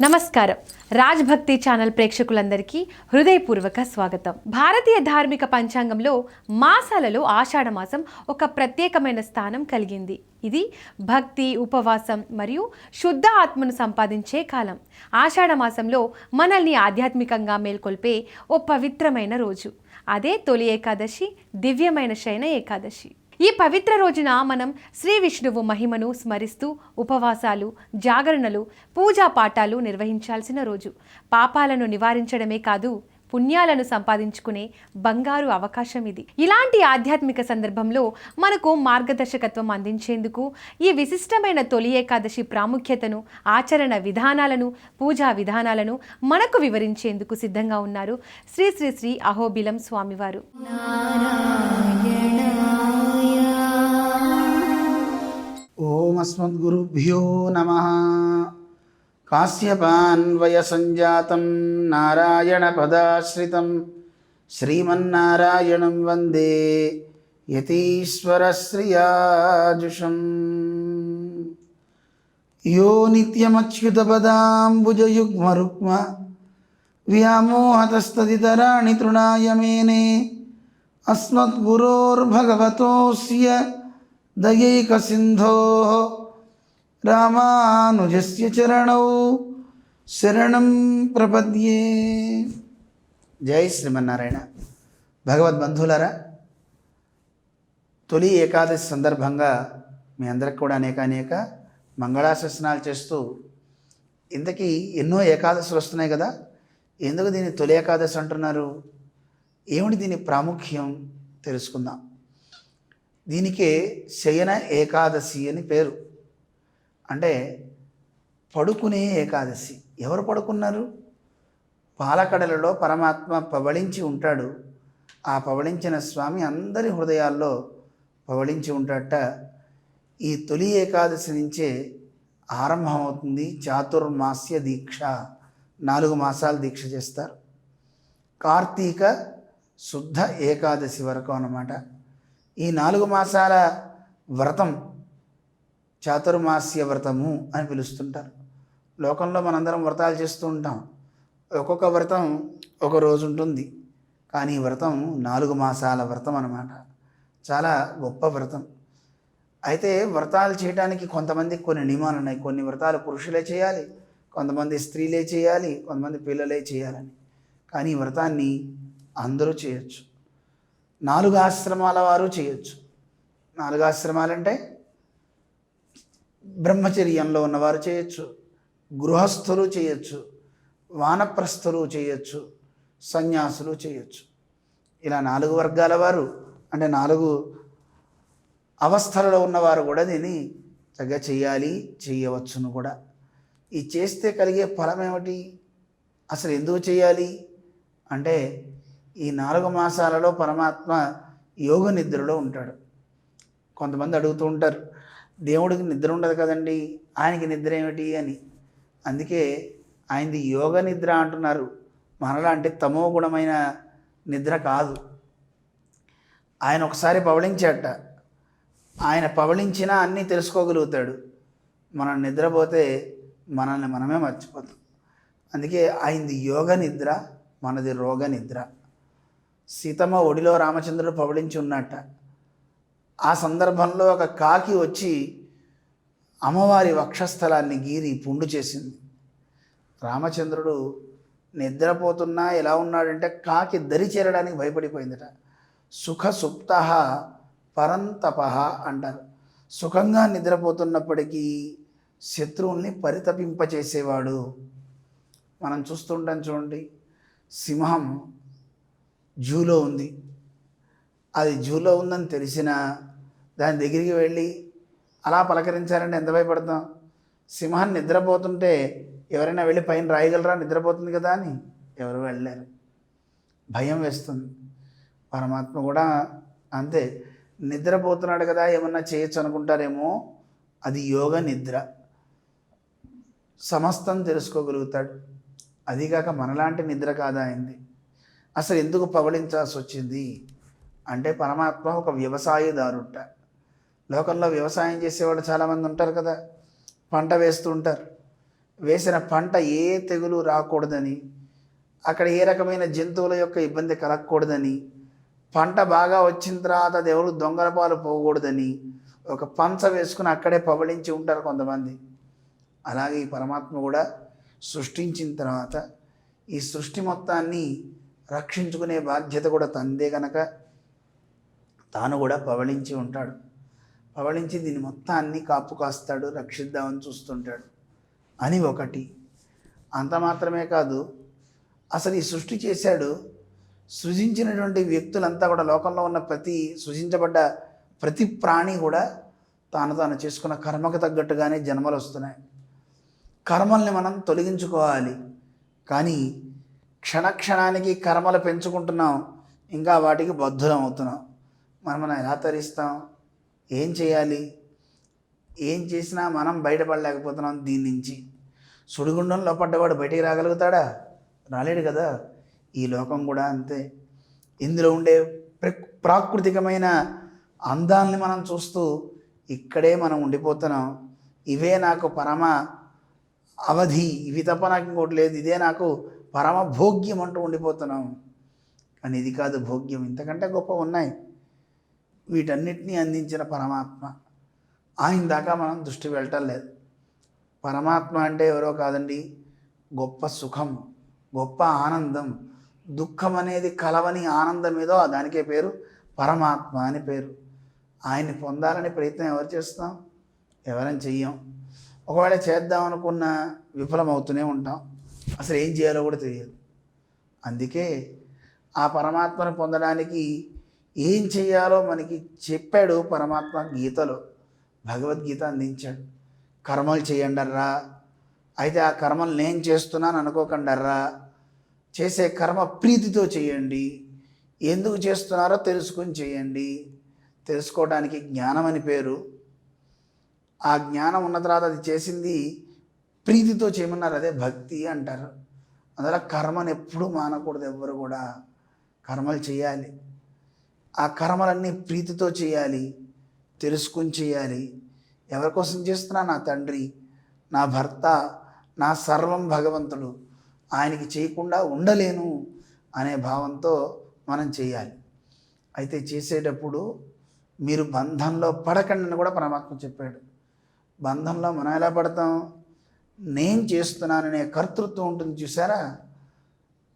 నమస్కారం. రాజ్భక్తి ఛానల్ ప్రేక్షకులందరికీ హృదయపూర్వక స్వాగతం. భారతీయ ధార్మిక పంచాంగంలో మాసాలలో ఆషాఢ మాసం ఒక ప్రత్యేకమైన స్థానం కలిగింది. ఇది భక్తి ఉపవాసం మరియు శుద్ధ ఆత్మను సంపాదించే కాలం. ఆషాఢ మాసంలో మనల్ని ఆధ్యాత్మికంగా మేల్కొల్పే ఓ పవిత్రమైన రోజు. అదే తొలి ఏకాదశి దివ్యమైన శయన ఏకాదశి. ఈ పవిత్ర రోజున మనం శ్రీ విష్ణువు మహిమను స్మరిస్తూ ఉపవాసాలు జాగరణలు పూజా పాఠాలు నిర్వహించాల్సిన రోజు. పాపాలను నివారించడమే కాదు పుణ్యాలను సంపాదించుకునే బంగారు అవకాశం ఇది. ఇలాంటి ఆధ్యాత్మిక సందర్భంలో మనకు మార్గదర్శకత్వం అందించేందుకు ఈ విశిష్టమైన తొలి ఏకాదశి ప్రాముఖ్యతను ఆచరణ విధానాలను పూజా విధానాలను మనకు వివరించేందుకు సిద్ధంగా ఉన్నారు శ్రీ శ్రీ శ్రీ అహోబిలం స్వామివారు. ఓమస్మద్గురుభ్యో నమ. కాశ్యపాన్వయసంజాతం నారాయణపదాశ్రితం. శ్రీమన్నారాయణం వందే యతీశ్వరశ్రియాజుషం. యో నిత్యమచ్యుతపదాంబుజయుగ్మరుక్మ వ్యామోహతస్తదితరాణి తృణాయ మేనే అస్మద్గురోర్భగవతోస్య దయైకసింధో రామానుజస్య చరణౌ శరణం ప్రపద్యే. జై శ్రీమన్నారాయణ. భగవద్బంధువులారా తొలి ఏకాదశి సందర్భంగా మీ అందరికి కూడా అనేక అనేక మంగళాశాసనాలు చేస్తూ ఇంతకీ ఎన్నో ఏకాదశులు వస్తున్నాయి కదా ఎందుకు దీన్ని తొలి ఏకాదశి అంటున్నారు? ఏమిటి దీని ప్రాముఖ్యం? తెలుసుకుందాం. దీనికే శయన ఏకాదశి అని పేరు. అంటే పడుకునే ఏకాదశి. ఎవరు పడుకున్నారు? పాలకడలలో పరమాత్మ పవళించి ఉంటాడు. ఆ పవళించిన స్వామి అందరి హృదయాల్లో పవళించి ఉంటాడట. ఈ తొలి ఏకాదశి నుంచే ఆరంభమవుతుంది. చాతుర్మాస్య దీక్ష. నాలుగు మాసాలు దీక్ష చేస్తారు. కార్తీక శుద్ధ ఏకాదశి వరకు అన్నమాట. ఈ నాలుగు మాసాల వ్రతం చాతుర్మాస్య వ్రతము అని పిలుస్తుంటారు. లోకంలో మనందరం వ్రతాలు చేస్తూ ఉంటాం. ఒక్కొక్క వ్రతం ఒక రోజు ఉంటుంది. కానీ ఈ వ్రతం నాలుగు మాసాల వ్రతం అన్నమాట. చాలా గొప్ప వ్రతం. అయితే వ్రతాలు చేయడానికి కొంతమంది కొన్ని నియమాలు ఉన్నాయి. కొన్ని వ్రతాలు పురుషులే చేయాలి కొంతమంది స్త్రీలే చేయాలి కొంతమంది పిల్లలే చేయాలని. కానీ ఈ వ్రతాన్ని అందరూ చేయొచ్చు. నాలుగు ఆశ్రమాల వారు చేయొచ్చు. నాలుగు ఆశ్రమాలంటే బ్రహ్మచర్యంలో ఉన్నవారు చేయొచ్చు గృహస్థులు చేయొచ్చు వానప్రస్థులు చేయొచ్చు సన్యాసులు చేయొచ్చు. ఇలా నాలుగు వర్గాల వారు అంటే నాలుగు అవస్థలలో ఉన్నవారు కూడా దీన్ని చక్కగా చేయాలి చేయవచ్చును కూడా. ఈ చేస్తే కలిగే ఫలం ఏమిటి? అసలు ఎందుకు చేయాలి? అంటే ఈ నాలుగు మాసాలలో పరమాత్మ యోగ నిద్రలో ఉంటాడు. కొంతమంది అడుగుతూ ఉంటారు దేవుడికి నిద్ర ఉండదు కదండి ఆయనకి నిద్ర ఏమిటి? అని. అందుకే ఆయనది యోగ నిద్ర అంటున్నారు. మనలా అంటే తమో గుణమైన నిద్ర కాదు. ఆయన ఒకసారి పవళించాట ఆయన పవళించినా అన్నీ తెలుసుకోగలుగుతాడు. మనం నిద్రపోతే మనల్ని మనమే మర్చిపోతాం. అందుకే ఆయనది యోగ నిద్ర మనది రోగ నిద్ర. సీతమ్మ ఒడిలో రామచంద్రుడు పవళించి ఉన్నట్ట ఆ సందర్భంలో ఒక కాకి వచ్చి అమ్మవారి వక్షస్థలాన్ని గీరి పుండు చేసింది. రామచంద్రుడు నిద్రపోతున్నా ఎలా ఉన్నాడంటే కాకి దరి చేరడానికి భయపడిపోయిందట. సుఖ సుప్త పరంతప అంటారు. సుఖంగా నిద్రపోతున్నప్పటికీ శత్రువుల్ని పరితపింపచేసేవాడు. మనం చూస్తుంటాం చూడండి సింహం జూలో ఉంది. అది జూలో ఉందని తెలిసినా దాని దగ్గరికి వెళ్ళి అలా పలకరించారంటే ఎంత భయపడతాం? సింహాన్ని నిద్రపోతుంటే ఎవరైనా వెళ్ళి పైన రాయగలరా? నిద్రపోతుంది కదా అని ఎవరు వెళ్ళలేరు. భయం వేస్తుంది. పరమాత్మ కూడా అంతే. నిద్రపోతున్నాడు కదా ఏమన్నా చేయొచ్చు అనుకుంటారేమో? అది యోగ నిద్ర. సమస్తం తెలుసుకోగలుగుతాడు. అదిగాక మనలాంటి నిద్ర కాదా అయింది? అసలు ఎందుకు పవళించాల్సి వచ్చింది? అంటే పరమాత్మ ఒక వ్యవసాయదారుట. లోకంలో వ్యవసాయం చేసేవాళ్ళు చాలామంది ఉంటారు కదా. పంట వేస్తూ ఉంటారు. వేసిన పంట ఏ తెగులు రాకూడదని అక్కడ ఏ రకమైన జంతువుల యొక్క ఇబ్బంది కలగకూడదని పంట బాగా వచ్చిన తర్వాత అది ఎవరు దొంగల పాలు పోకూడదని ఒక పంచ వేసుకుని అక్కడే పవళించి ఉంటారు కొంతమంది. అలాగే ఈ పరమాత్మ కూడా సృష్టించిన తర్వాత ఈ సృష్టి మొత్తాన్ని రక్షించుకునే బాధ్యత కూడా తందే కనుక తాను కూడా పవళించి ఉంటాడు. పవళించి దీని మొత్తాన్ని కాపు కాస్తాడు రక్షిద్దామని చూస్తుంటాడు. అని ఒకటి. అంత మాత్రమే కాదు అసలు ఈ సృష్టి చేశాడు సృజించినటువంటి వ్యక్తులంతా కూడా లోకంలో ఉన్న ప్రతి సృజించబడ్డ ప్రతి ప్రాణి కూడా తాను తాను చేసుకున్న కర్మకు తగ్గట్టుగానే జన్మలు వస్తున్నాయి. కర్మల్ని మనం తొలగించుకోవాలి. కానీ క్షణక్షణానికి కర్మలు పెంచుకుంటున్నాం ఇంకా వాటికి బద్ధులం అవుతున్నాం. మనం మనం ఎలా తరిస్తాం? ఏం చేయాలి? ఏం చేసినా మనం బయటపడలేకపోతున్నాం దీని నుంచి. సుడిగుండంలో పడ్డవాడు బయటికి రాగలుగుతాడా? రాలేడు కదా. ఈ లోకం కూడా అంతే. ఇందులో ఉండే ప్ర ప్రాకృతికమైన అందాల్ని మనం చూస్తూ ఇక్కడే మనం ఉండిపోతున్నాం. ఇవే నాకు పరమ అవధి. ఇవి తప్ప నాకు ఇంకోటి లేదు. ఇదే నాకు పరమ భోగ్యం అంటూ ఉండిపోతున్నాం. కానీ ఇది కాదు భోగ్యం. ఇంతకంటే గొప్ప ఉన్నాయి. వీటన్నిటినీ అందించిన పరమాత్మ. ఆయన దాకా మనం దృష్టి వెళ్ళటం లేదు. పరమాత్మ అంటే ఎవరో కాదండి గొప్ప సుఖం గొప్ప ఆనందం. దుఃఖం అనేది కలవని ఆనందం ఏదో దానికే పేరు పరమాత్మ అని పేరు. ఆయన్ని పొందాలని ప్రయత్నం ఎవరు చేస్తాం ఎవరైనా చెయ్యం. ఒకవేళ చేద్దాం అనుకున్న విఫలమవుతూనే ఉంటాం. అసలు ఏం చేయాలో కూడా తెలియదు. అందుకే ఆ పరమాత్మను పొందడానికి ఏం చేయాలో మనకి చెప్పాడు పరమాత్మ గీతలో. భగవద్గీత అందించాడు. కర్మలు చేయండర్రా. అయితే ఆ కర్మలు నేను చేస్తున్నాను అనుకోకండర్రా. చేసే కర్మ ప్రీతితో చేయండి. ఎందుకు చేస్తున్నారో తెలుసుకొని చేయండి. తెలుసుకోవడానికి జ్ఞానం అని పేరు. ఆ జ్ఞానం ఉన్న తర్వాత అది చేసింది ప్రీతితో చేయమన్నారు అదే భక్తి అంటారు. అందువల్ల కర్మను ఎప్పుడూ మానకూడదు ఎవ్వరు కూడా. కర్మలు చేయాలి. ఆ కర్మలన్నీ ప్రీతితో చేయాలి తెలుసుకుని చేయాలి. ఎవరి కోసం చేస్తున్నా నా తండ్రి నా భర్త నా సర్వం భగవంతుడు. ఆయనకి చేయకుండా ఉండలేను అనే భావంతో మనం చేయాలి. అయితే చేసేటప్పుడు మీరు బంధంలో పడకండి అని కూడా పరమాత్మ చెప్పాడు. బంధంలో మనం ఎలా పడతాం? నేను చేస్తున్నాననే కర్తృత్వం ఉంటుంది చూసారా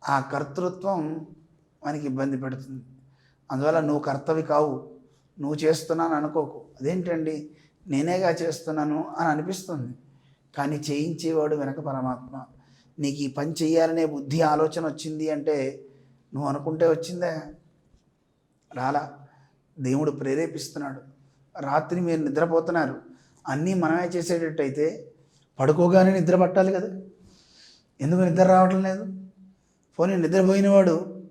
ఆ కర్తృత్వం మనకి ఇబ్బంది పెడుతుంది. అందువల్ల నువ్వు కర్తవి కావు. నువ్వు చేస్తున్నాను అనుకోకు. అదేంటండి? నేనేగా చేస్తున్నాను అని అనిపిస్తుంది. కానీ చేయించేవాడు వెనక పరమాత్మ. నీకు ఈ పని చేయాలనే బుద్ధి ఆలోచన వచ్చింది అంటే నువ్వు అనుకుంటే వచ్చిందే. రాలా. దేవుడు ప్రేరేపిస్తున్నాడు. రాత్రి మీరు నిద్రపోతున్నారు. అన్నీ మనమే చేసేటట్టయితే పడుకోగానే నిద్ర పట్టాలి కదా. ఎందుకు నిద్ర రావటం లేదు? పోనీ నిద్రపోయినవాడు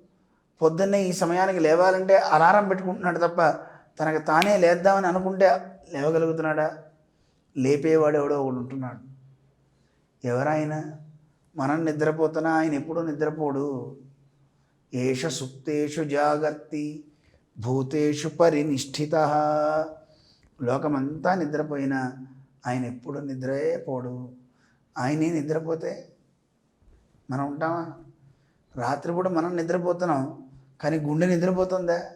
పొద్దున్నే ఈ సమయానికి లేవాలంటే అలారం పెట్టుకుంటున్నాడు తప్ప తనకు తానే లేద్దామని అనుకుంటే లేవగలుగుతున్నాడా? లేపేవాడు ఎవడో ఒకడు ఉంటున్నాడు. ఎవరైనా మనం నిద్రపోతున్నా ఆయన ఎప్పుడూ నిద్రపోడు. ఏష సుప్తేషు జాగర్తి భూతేషు పరినిష్ఠిత. లోకమంతా నిద్రపోయినా ఆయన ఎప్పుడు నిద్రే పోడు. ఆయనే నిద్రపోతే మనం ఉంటామా? రాత్రిపూట మనం నిద్రపోతున్నాం కానీ గుండె నిద్రపోతుందా?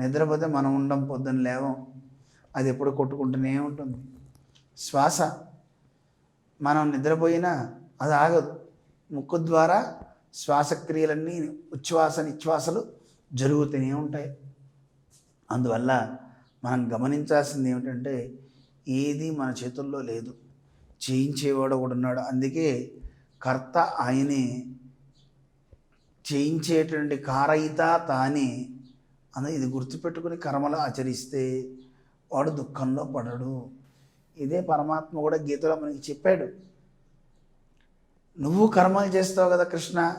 నిద్రపోతే మనం ఉండం పొద్దున్న లేవం. అది ఎప్పుడు కొట్టుకుంటూనే ఉంటుంది. శ్వాస మనం నిద్రపోయినా అది ఆగదు. ముక్కు ద్వారా శ్వాసక్రియలన్నీ ఉచ్ఛ్వాస నిశ్వాసలు జరుగుతూనే ఉంటాయి. అందువల్ల మనం గమనించాల్సింది ఏమిటంటే ఏది మన చేతుల్లో లేదు. చేయించేవాడు ఒకడు ఉన్నాడు. అందుకే కర్త ఆయనే. చేయించేటువంటి కారయిత తానే అని ఇది గుర్తుపెట్టుకుని కర్మలు ఆచరిస్తే వాడు దుఃఖంలో పడడు. ఇదే పరమాత్మ కూడా గీతలో మనకి చెప్పాడు. నువ్వు కర్మలు చేస్తావు కదా కృష్ణ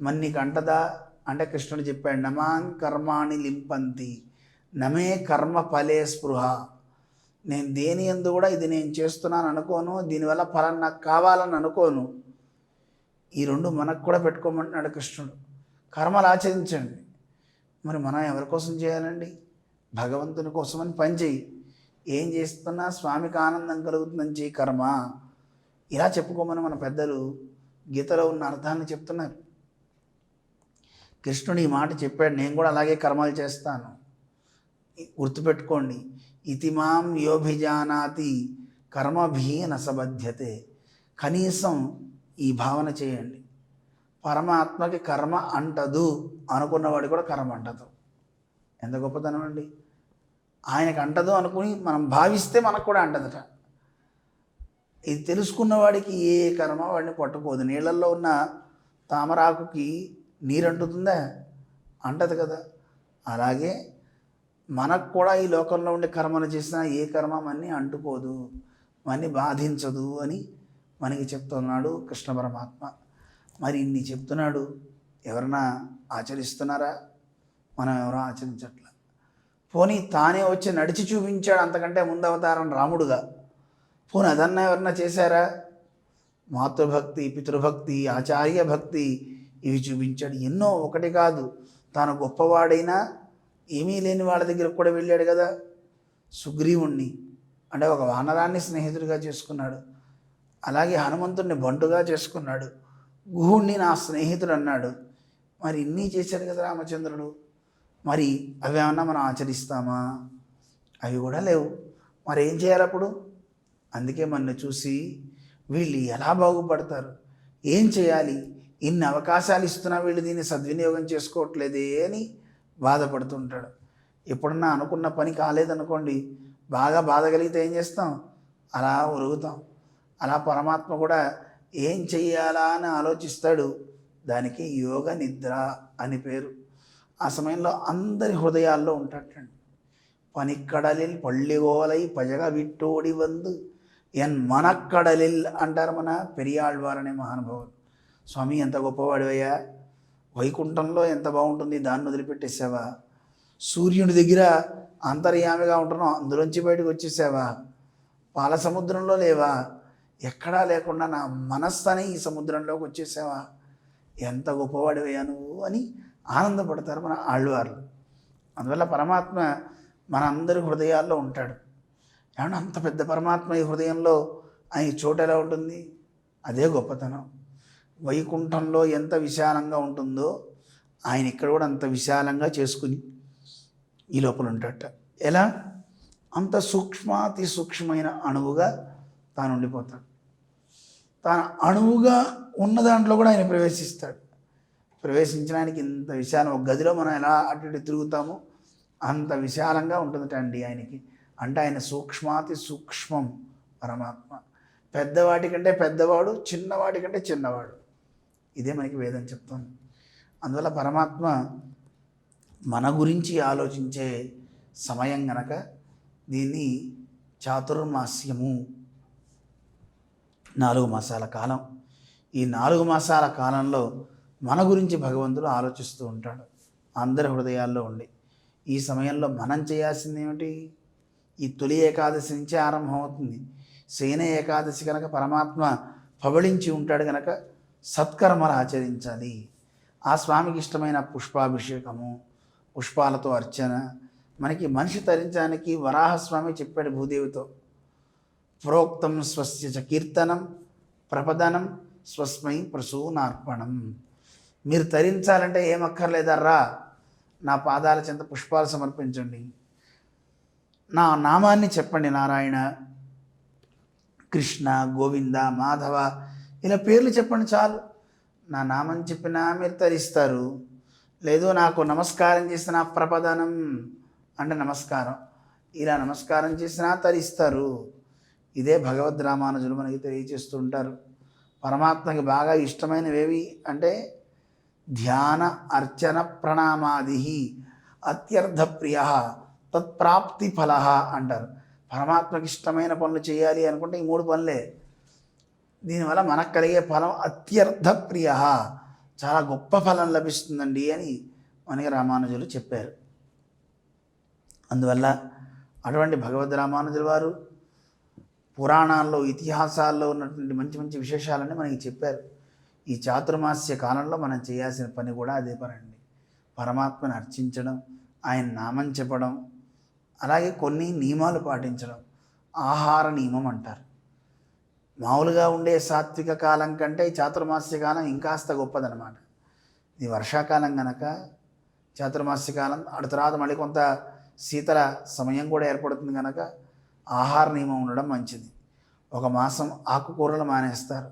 మరి నీకు అంటదా? అంటే కృష్ణుడు చెప్పాడు నమాన్ కర్మాణి లింపంతి నమే కర్మ ఫలే స్పృహ. నేను దేని ఎందు కూడా ఇది నేను చేస్తున్నాను అనుకోను దీనివల్ల ఫలం నాకు కావాలని అనుకోను. ఈ రెండు మనకు కూడా పెట్టుకోమంటున్నాడు కృష్ణుడు. కర్మలు ఆచరించండి. మరి మనం ఎవరి కోసం చేయాలండి? భగవంతుని కోసమని పని చేయి ఏం చేస్తున్నా స్వామికి ఆనందం కలుగుతుందని చేయి కర్మ. ఇలా చెప్పుకోమని మన పెద్దలు గీతలో ఉన్న అర్థాన్ని చెప్తున్నారు. కృష్ణుడు ఈ మాట చెప్పాడు నేను కూడా అలాగే కర్మలు చేస్తాను. గుర్తుపెట్టుకోండి ఇతిమాం యోభిజానాతి కర్మభీ నసబధ్యతే కనీసం ఈ భావన చేయండి. పరమాత్మకి కర్మ అంటదు అనుకున్నవాడు కూడా కర్మ అంటదు. ఎంత గొప్పతనం అండి? ఆయనకు అంటదు అనుకుని మనం భావిస్తే మనకు కూడా అంటదట. ఇది తెలుసుకున్నవాడికి ఏ కర్మ వాడిని పట్టుకోదు. నీళ్ళల్లో ఉన్న తామరాకుకి నీరు అంటుతుందా అంటదు కదా. అలాగే మనకు కూడా ఈ లోకంలో ఉండే కర్మలు చేసినా ఏ కర్మ మన్ని అంటుకోదు మన్ని బాధించదు అని మనకి చెప్తున్నాడు కృష్ణ పరమాత్మ. మరి ఇన్ని చెప్తున్నాడు ఎవరన్నా ఆచరిస్తున్నారా? మనం ఎవరో ఆచరించట్ల. పోనీ తానే వచ్చి నడిచి చూపించాడు అంతకంటే ముందు అవతారం రాముడుగా. పోనీ అదన్నా ఎవరన్నా చేశారా? మాతృభక్తి పితృభక్తి ఆచార్య భక్తి ఇవి చూపించాడు. ఎన్నో ఒకటి కాదు. తాను గొప్పవాడైనా ఏమీ లేని వాళ్ళ దగ్గరకు కూడా వెళ్ళాడు కదా. సుగ్రీవుణ్ణి అంటే ఒక వానరాన్ని స్నేహితుడిగా చేసుకున్నాడు. అలాగే హనుమంతుడిని బంటుగా చేసుకున్నాడు. గుహుణ్ణి నా స్నేహితుడు అన్నాడు. మరి ఇన్ని చేశాడు కదా రామచంద్రుడు. మరి అవి ఏమన్నా మనం ఆచరిస్తామా? అవి కూడా లేవు. మరి ఏం చేయాలి అప్పుడు? అందుకే మన చూసి వీళ్ళు ఎలా బాగుపడతారు? ఏం చేయాలి? ఇన్ని అవకాశాలు ఇస్తున్నా వీళ్ళు దీన్ని సద్వినియోగం చేసుకోవట్లేదే అని బాధపడుతుంటాడు. ఎప్పుడన్నా అనుకున్న పని కాలేదనుకోండి బాగా బాధ కలిగితే ఏం చేస్తాం? అలా ఉరుగుతాం అలా పరమాత్మ కూడా ఏం చెయ్యాలా అని ఆలోచిస్తాడు. దానికి యోగ నిద్ర అని పేరు. ఆ సమయంలో అందరి హృదయాల్లో ఉంటాటండి పనిక్కడలిల్ పళ్ళిగోలై పజగ విట్టోడి వందు. ఎన్ మనక్కడలిల్ అంటారు మన పెరియాళ్వారు అనే మహానుభావులు స్వామి ఎంత గొప్పవాడివయ్యా వైకుంఠంలో ఎంత బాగుంటుంది దాన్ని వదిలిపెట్టేసావా? సూర్యుడి దగ్గర అంతర్యామిగా ఉంటున్నావు అందులోంచి బయటకు వచ్చేసావా? పాల సముద్రంలో లేవా? ఎక్కడా లేకుండా నా మనస్తనే ఈ సముద్రంలోకి వచ్చేసావా? ఎంత గొప్పవాడివయ్యా నువ్వు అని ఆనందపడతారు మన ఆళ్ళవార్లు అందువల్ల పరమాత్మ మనందరి హృదయాల్లో ఉంటాడు. ఏమన్నా అంత పెద్ద పరమాత్మ ఈ హృదయంలో ఆయన చోటు ఎలా ఉంటుంది? అదే గొప్పతనం. వైకుంఠంలో ఎంత విశాలంగా ఉంటుందో ఆయన ఇక్కడ కూడా అంత విశాలంగా చేసుకుని ఈ లోపల ఉంటాడట. ఎలా? అంత సూక్ష్మాతి సూక్ష్మమైన అణువుగా తాను ఉండిపోతాడు. తాను అణువుగా ఉన్న దాంట్లో కూడా ఆయన ప్రవేశిస్తాడు. ప్రవేశించడానికి ఇంత విశాలం ఒక గదిలో మనం ఎలా అటు ఇటు తిరుగుతామో అంత విశాలంగా ఉంటుంది అండి ఆయనకి. అంటే ఆయన సూక్ష్మాతి సూక్ష్మం పరమాత్మ. పెద్దవాటి కంటే పెద్దవాడు చిన్నవాటి కంటే చిన్నవాడు. ఇదే మనకి వేదం చెప్తుంది. అందువల్ల పరమాత్మ మన గురించి ఆలోచించే సమయం గనక దీన్ని చాతుర్మాస్యము నాలుగు మాసాల కాలం. ఈ నాలుగు మాసాల కాలంలో మన గురించి భగవంతుడు ఆలోచిస్తూ ఉంటాడు. అందరి హృదయాల్లో ఉండి. ఈ సమయంలో మనం చేయాల్సింది ఏమిటి? ఈ తొలి ఏకాదశి నుంచే ఆరంభమవుతుంది. శయన ఏకాదశి కనుక పరమాత్మ పబళించి ఉంటాడు కనుక సత్కర్మలు ఆచరించాలి. ఆ స్వామికి ఇష్టమైన పుష్పాభిషేకము పుష్పాలతో అర్చన. మనకి మనిషి తరించడానికి వరాహస్వామి చెప్పాడు భూదేవితో. ప్రోక్తం స్వస్య చ కీర్తనం ప్రపదనం స్వస్మై ప్రసూనార్పణం. మీరు తరించాలంటే ఏమక్కర్లేదర్రా? నా పాదాల చెంత పుష్పాలు సమర్పించండి. నా నామాన్ని చెప్పండి నారాయణ. కృష్ణ గోవింద మాధవ ఇలా పేర్లు చెప్పండి చాలు. నా నామం చెప్పినా మీరు తరిస్తారు. లేదు నాకు నమస్కారం చేసిన ప్రపదనం అంటే నమస్కారం. ఇలా నమస్కారం చేసినా తరిస్తారు. ఇదే భగవద్ రామానుజులు మనకి తెలియజేస్తూ ఉంటారు పరమాత్మకి బాగా ఇష్టమైనవేవి అంటే ధ్యాన అర్చన ప్రణామాది అత్యర్థప్రియ తత్ప్రాప్తి ఫల అంటారు. పరమాత్మకి ఇష్టమైన పనులు చేయాలి అనుకుంటే ఈ మూడు పనులే. దీనివల్ల మనకు కలిగే ఫలం అత్యర్థ ప్రియ చాలా గొప్ప ఫలం లభిస్తుందండి అని మనకి రామానుజులు చెప్పారు. అందువల్ల అటువంటి భగవద్ రామానుజుల వారు పురాణాల్లో ఇతిహాసాల్లో ఉన్నటువంటి మంచి మంచి విశేషాలని మనకి చెప్పారు. ఈ చాతుర్మాస్య కాలంలో మనం చేయాల్సిన పని కూడా అదే పని అండి పరమాత్మని అర్చించడం ఆయన నామం చెప్పడం అలాగే కొన్ని నియమాలు పాటించడం ఆహార నియమం అంటారు. మామూలుగా ఉండే సాత్విక కాలం కంటే చాతుర్మాస్య కాలం ఇంకాస్త గొప్పదనమాట ఇది వర్షాకాలం గనక చాతుర్మాస్య కాలం అటు తర్వాత మళ్ళీ కొంత శీతల సమయం కూడా ఏర్పడుతుంది కనుక ఆహార నియమం ఉండడం మంచిది. ఒక మాసం ఆకుకూరలు మానేస్తారు.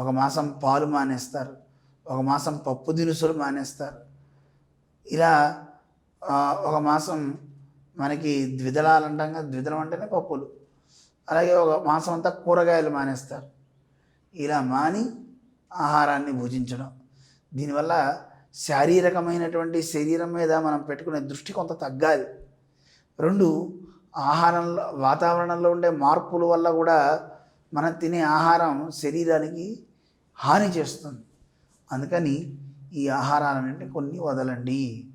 ఒక మాసం పాలు మానేస్తారు. ఒక మాసం పప్పు దినుసులు మానేస్తారు. ఇలా ఒక మాసం మనకి ద్విదళాలు అంటాం కదా ద్విదళం అంటేనే పప్పులు. అలాగే ఒక మాసం అంతా కూరగాయలు మానేస్తారు. ఇలా మాని ఆహారాన్ని భుజించడం. దీనివల్ల శారీరకమైనటువంటి శరీరం మీద మనం పెట్టుకునే దృష్టి కొంత తగ్గాలి. రెండు ఆహారంలో వాతావరణంలో ఉండే మార్పుల వల్ల కూడా మనం తినే ఆహారం శరీరానికి హాని చేస్తుంది. అందుకని ఈ ఆహారాలన్నింటినీ కొన్ని వదలండి.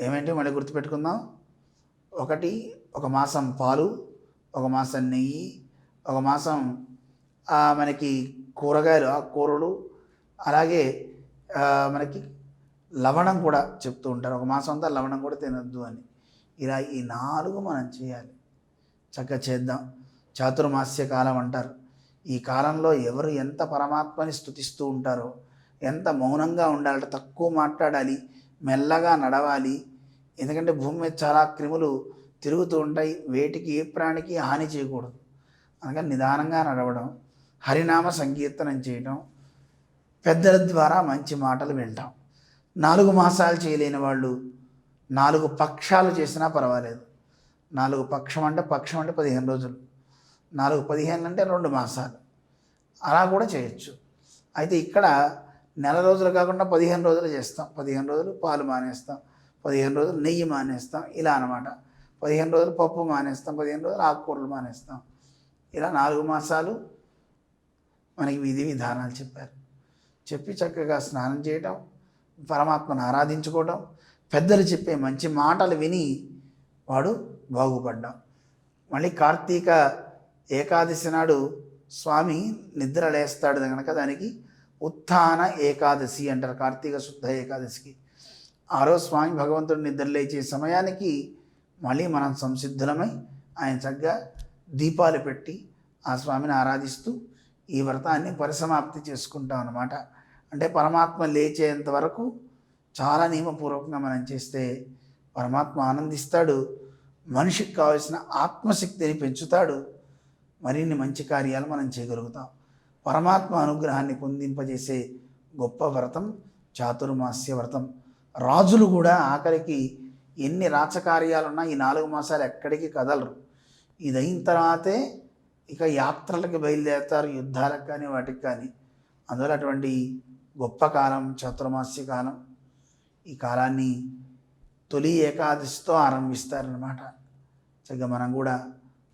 ఏమంటే మళ్ళీ గుర్తుపెట్టుకుందాం. ఒకటి ఒక మాసం పాలు ఒక మాసం నెయ్యి ఒక మాసం మనకి కూరగాయలు ఆ కూరలు అలాగే మనకి లవణం కూడా చెప్తూ ఉంటారు. ఒక మాసం అంతా లవణం కూడా తినొద్దు అని. ఇలా ఈ నాలుగు మనం చేయాలి. చక్కగా చేద్దాం. చాతుర్మాస్య కాలం అంటారు. ఈ కాలంలో ఎవరు ఎంత పరమాత్మని స్తుతిస్తూ ఉంటారో ఎంత మౌనంగా ఉండాలంటే తక్కువ మాట్లాడాలి మెల్లగా నడవాలి. ఎందుకంటే భూమి మీద చాలా క్రిములు తిరుగుతూ ఉంటాయి. వేటికి ఏ ప్రాణికి హాని చేయకూడదు. అందుకని నిదానంగా నడవడం హరినామ సంకీర్తనం చేయడం పెద్దల ద్వారా మంచి మాటలు వింటాం నాలుగు మాసాలు చేయలేని వాళ్ళు నాలుగు పక్షాలు చేసినా పర్వాలేదు. నాలుగు పక్షం అంటే పక్షం అంటే పదిహేను రోజులు. నాలుగు పదిహేను అంటే రెండు మాసాలు. అలా కూడా చేయొచ్చు. అయితే ఇక్కడ నెల రోజులు కాకుండా పదిహేను రోజులు చేస్తాం. పదిహేను రోజులు పాలు మానేస్తాం. పదిహేను రోజులు నెయ్యి మానేస్తాం. ఇలా అనమాట పదిహేను రోజులు పప్పు మానేస్తాం పదిహేను రోజులు ఆకుకూరలు మానేస్తాం. ఇలా నాలుగు మాసాలు మనకి విధి విధానాలు చెప్పారు. చెప్పి చక్కగా స్నానం చేయటం పరమాత్మను ఆరాధించుకోవటం పెద్దలు చెప్పే మంచి మాటలు విని వాడు బాగుపడ్డాం. మళ్ళీ కార్తీక ఏకాదశి నాడు స్వామి నిద్ర లేస్తాడు కనుక దానికి ఉత్థాన ఏకాదశి అంటారు కార్తీక శుద్ధ ఏకాదశికి. ఆ రోజు స్వామి భగవంతుడు నిద్ర లేచే సమయానికి మళ్ళీ మనం సంసిద్ధులమై ఆయన చక్కగా దీపాలు పెట్టి ఆ స్వామిని ఆరాధిస్తూ ఈ వ్రతాన్ని పరిసమాప్తి చేసుకుంటాం అన్నమాట. అంటే పరమాత్మ లేచేంత వరకు చాలా నియమపూర్వకంగా మనం చేస్తే పరమాత్మ ఆనందిస్తాడు మనిషికి కావలసిన ఆత్మశక్తిని పెంచుతాడు మరిన్ని మంచి కార్యాలు మనం చేయగలుగుతాం. పరమాత్మ అనుగ్రహాన్ని పొందింపజేసే గొప్ప వ్రతం చాతుర్మాస్య వ్రతం. రాజులు కూడా ఆఖరికి ఎన్ని రాచకార్యాలున్నా ఈ నాలుగు మాసాలు ఎక్కడికి కదలరు. ఇది అయిన తర్వాతే ఇక యాత్రలకు బయలుదేరుతారు యుద్ధాలకు కానీ వాటికి కానీ. అందువల్ల అటువంటి గొప్ప కాలం చతుర్మాస్య కాలం ఈ కాలాన్ని తొలి ఏకాదశితో ఆరంభిస్తారనమాట చక్కగా మనం కూడా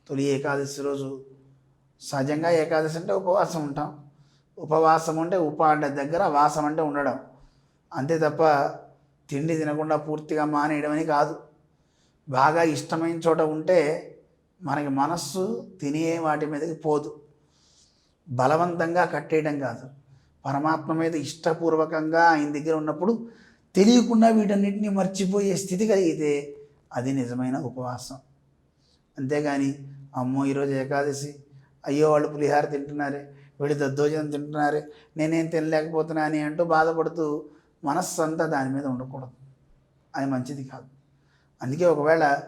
తొలి ఏకాదశి రోజు సహజంగా ఏకాదశి అంటే ఉపవాసం ఉంటాం. ఉపవాసం అంటే ఉప దగ్గర వాసం అంటే ఉండడం. అంతే తప్ప తిండి తినకుండా పూర్తిగా మానేయడం అని కాదు. బాగా ఇష్టమైన చోట ఉంటే మనకి మనస్సు తినే వాటి మీదకి పోదు. బలవంతంగా కట్టేయడం కాదు. పరమాత్మ మీద ఇష్టపూర్వకంగా ఆయన దగ్గర ఉన్నప్పుడు తెలియకుండా వీటన్నిటిని మర్చిపోయే స్థితి కలిగితే అది నిజమైన ఉపవాసం. అంతేగాని అమ్మో ఈరోజు ఏకాదశి అయ్యో వాళ్ళు పులిహార తింటున్నారే వీళ్ళు దద్దోజనం తింటున్నారే నేనేం తినలేకపోతున్నా అని అంటూ బాధపడుతూ మనస్సు అంతా దాని మీద ఉండకూడదు. అది మంచిది కాదు. అందుకే ఒకవేళ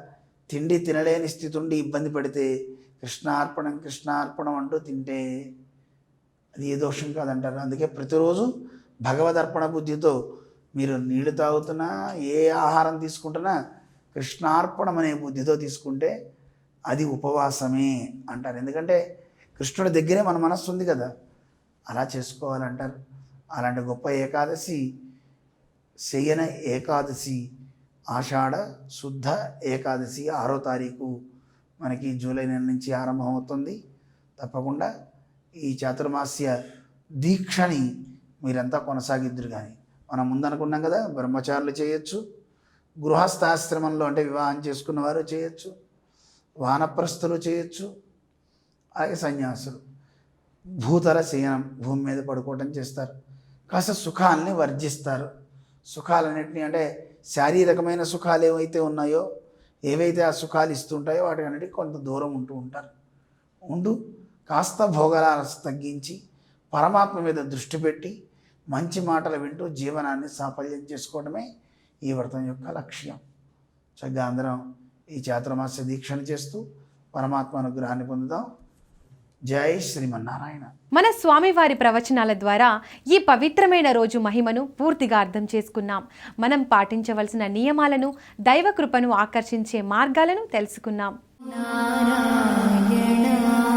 తిండి తినలేని స్థితి ఉండి ఇబ్బంది పడితే కృష్ణార్పణం కృష్ణార్పణం అంటూ తింటే అది ఏ దోషం కాదంటారు. అందుకే ప్రతిరోజు భగవదర్పణ బుద్ధితో మీరు నీళ్ళు తాగుతున్నా ఏ ఆహారం తీసుకుంటున్నా కృష్ణార్పణం అనే బుద్ధితో తీసుకుంటే అది ఉపవాసమే అంటారు. ఎందుకంటే కృష్ణుడి దగ్గరే మన మనస్సు ఉంది కదా. అలా చేసుకోవాలంటారు. అలాంటి గొప్ప ఏకాదశి శయన ఏకాదశి ఆషాఢ శుద్ధ ఏకాదశి ఆరో తారీఖు మనకి జూలై నెల నుంచి ఆరంభమవుతుంది. తప్పకుండా ఈ చాతుర్మాస్య దీక్షని మీరంతా కొనసాగిద్దరు కానీ మనం ముందనుకున్నాం కదా బ్రహ్మచారులు చేయొచ్చు గృహస్థాశ్రమంలో అంటే వివాహం చేసుకున్న వారు చేయొచ్చు వానప్రస్థులు చేయొచ్చు అలాగే సన్యాసులు. భూతల శయనం భూమి మీద పడుకోవటం చేస్తారు. కాస్త సుఖాల్ని వర్జిస్తారు. సుఖాలన్నింటినీ అంటే శారీరకమైన సుఖాలు ఏవైతే ఉన్నాయో ఏవైతే ఆ సుఖాలు ఇస్తుంటాయో వాటి అన్నిటికీ కొంత దూరం ఉంటూ ఉంటారు. ఉండు కాస్త భోగలాలస తగ్గించి పరమాత్మ మీద దృష్టి పెట్టి మంచి మాటలు వింటూ జీవనాన్ని సాఫల్యం చేసుకోవడమే ఈ వ్రతం యొక్క లక్ష్యం. చక్కగా అందరం ఈ చాతుర్మాస దీక్షను చేస్తూ పరమాత్మ అనుగ్రహాన్ని పొందుదాం. జై శ్రీమన్నారాయణ. మన స్వామివారి ప్రవచనాల ద్వారా ఈ పవిత్రమైన రోజు మహిమను పూర్తిగా అర్థం చేసుకున్నాం. మనం పాటించవలసిన నియమాలను దైవ కృపను ఆకర్షించే మార్గాలను తెలుసుకున్నాం. నారాయణ